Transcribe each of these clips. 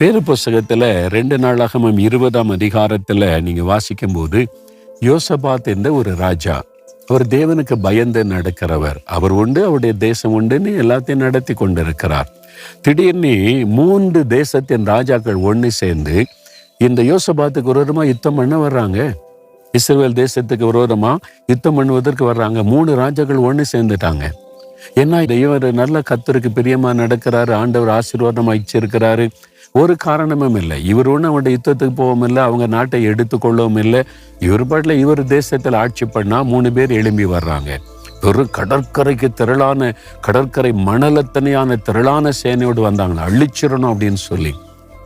பேரு புஸ்தகத்தில் ரெண்டு நாளாகமும் இருபதாம் அதிகாரத்தில் நீங்கள் வாசிக்கும் போது யோசபாத் என்ற ஒரு ராஜா அவர் தேவனுக்கு பயந்து நடக்கிறவர். அவர் உண்டு அவருடைய தேசம் உண்டுன்னு எல்லாத்தையும் நடத்தி கொண்டிருக்கிறார். திடீர்னு மூன்று தேசத்தின் ராஜாக்கள் ஒன்று சேர்ந்து இந்த யோசபாத்துக்கு விரோதமா யுத்தம் பண்ண வர்றாங்க. இஸ்ரேல் தேசத்துக்கு விரோதமாக யுத்தம் பண்ணுவதற்கு வர்றாங்க. மூணு ராஜாக்கள் ஒன்று சேர்ந்துட்டாங்க. ஏன்னா இவர் நல்ல கத்தருக்கு பிரியமாக நடக்கிறாரு ஆண்டவர் ஆசீர்வாதம் வச்சிருக்கிறாரு ஒரு காரணமும் இல்லை. இவர் ஒன்றும் அவருடைய யுத்தத்துக்கு போகவும் இல்லை அவங்க நாட்டை எடுத்துக்கொள்ளவும் இல்லை. இவர் பாட்டில் இவர் தேசத்தில் ஆட்சி பண்ணால் மூணு பேர் எழும்பி வர்றாங்க. ஒரு கடற்கரைக்கு திரளான கடற்கரை மணலத்தனையான திரளான சேனையோடு வந்தாங்களா அழிச்சிடணும் அப்படின்னு சொல்லி.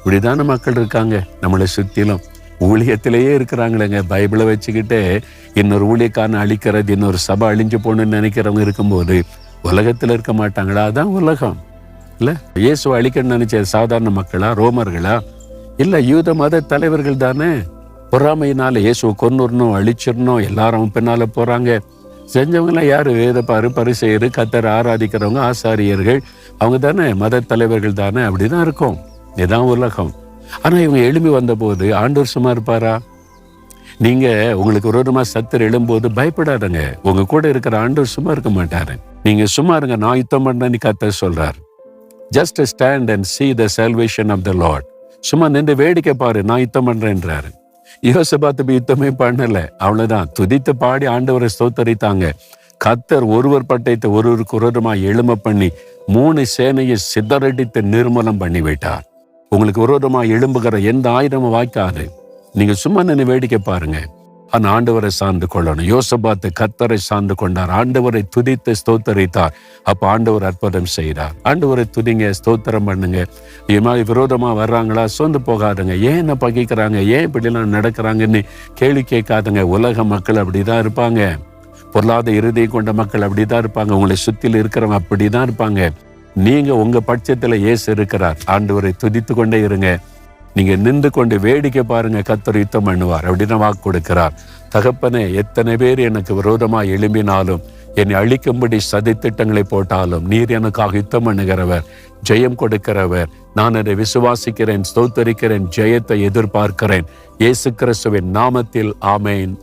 இப்படிதான மக்கள் இருக்காங்க நம்மளை சுத்திலும். ஊழியத்திலேயே இருக்கிறாங்களேங்க பைபிளை வச்சுக்கிட்டு இன்னொரு ஊழியக்காரன் அழிக்கிறது இன்னொரு சபை அழிஞ்சு போகணும்னு நினைக்கிறவங்க இருக்கும்போது உலகத்தில் இருக்க மாட்டாங்களா? அதுதான் உலகம். இல்ல? இயேசு அழிக்கணும்னு நினைச்ச சாதாரண மக்களா ரோமர்களா? இல்ல யூத மத தலைவர்கள் தானே? பொறாமையினால இயேசுவை கொன்னுடணும் அழிச்சிடணும் எல்லாரும் பின்னால் பின்னால போறாங்க. செஞ்சவங்களாம் யார்? வேதப்பாரு பரிசெயர் கத்தர் கத்தரை ஆராதிக்கிறவங்க ஆசாரியர்கள். அவங்க தானே மத தலைவர்கள் தானே? அப்படிதான் இருக்கும். இதான் உலகம். ஆனா இவங்க எழும்பி வந்தபோது ஆண்டூர் சும்மா இருப்பாரா? நீங்க உங்களுக்கு விரோதமா சத்தர் எழும்போது பயப்படாதங்க. உங்க கூட இருக்கிற ஆண்டூர் சும்மா இருக்க மாட்டாரு. நீங்க சும்மா இருங்க நான் யுத்தம் பண்ணி கத்தர் சொல்கிறார் just stand and see the salvation of the Lord சும்மா நின்று வேடிக்கை பாரு நான் யுத்தம் பண்றேன்றாரு. யோசபாத்து யுத்தமே பண்ணல. அவ்வளவுதான். துதித்து பாடி ஆண்டவரை ஸ்தோத்தரித்தாங்க. கத்தர் ஒருவர் பட்டயத்தை ஒருவருக்கு ஒருவருமா எழும பண்ணி மூணு சேனையை சிதறடித்து நிர்மூலம் பண்ணி விட்டார் உங்களுக்கு ஒருவருமா எழும்புகிற எந்த ஆயுதமும் வாய்க்காது. நீங்க சும்மா நின்று வேடிக்கை பாருங்க. அந்த ஆண்டவரை சார்ந்து கொள்ளணும். யோசபாத்து கத்தரை சார்ந்து கொண்டார். ஆண்டவரை துதித்து ஸ்தோத்தரித்தார். அப்போ ஆண்டவர் அற்புதம் செய்தார். ஆண்டவரை துதிங்க ஸ்தோத்திரம் பண்ணுங்க. இது மாதிரி விரோதமாக வர்றாங்களா? சோர்ந்து போகாதுங்க. ஏன் என்ன பகிக்கிறாங்க? ஏன் இப்படிலாம் நடக்கிறாங்கன்னு கேள்வி கேட்காதுங்க. உலக மக்கள் அப்படி தான் இருப்பாங்க. பொருளாத இறுதியை கொண்ட மக்கள் அப்படிதான் இருப்பாங்க. உங்களை சுத்தில இருக்கிறவங்க அப்படிதான் இருப்பாங்க. நீங்கள் உங்கள் பட்சத்தில் ஏசு இருக்கிறார். ஆண்டவரை துதித்து கொண்டே இருங்க. நீங்க நின்று கொண்டு வேடிக்கை பாருங்க கத்தர் யுத்தம் பண்ணுவார். அப்படின்னு வாக்கு கொடுக்கிறார். தகப்பனே எத்தனை பேர் எனக்கு விரோதமா எழும்பினாலும் என்னை அழிக்கும்படி சதி திட்டங்களை போட்டாலும் நீர் எனக்காக யுத்தம் பண்ணுகிறவர் ஜெயம் கொடுக்கிறவர். நான் அதை விசுவாசிக்கிறேன் ஸ்தோத்தரிக்கிறேன் ஜெயத்தை எதிர்பார்க்கிறேன். இயேசு கிறிஸ்துவின் நாமத்தில் ஆமேன்.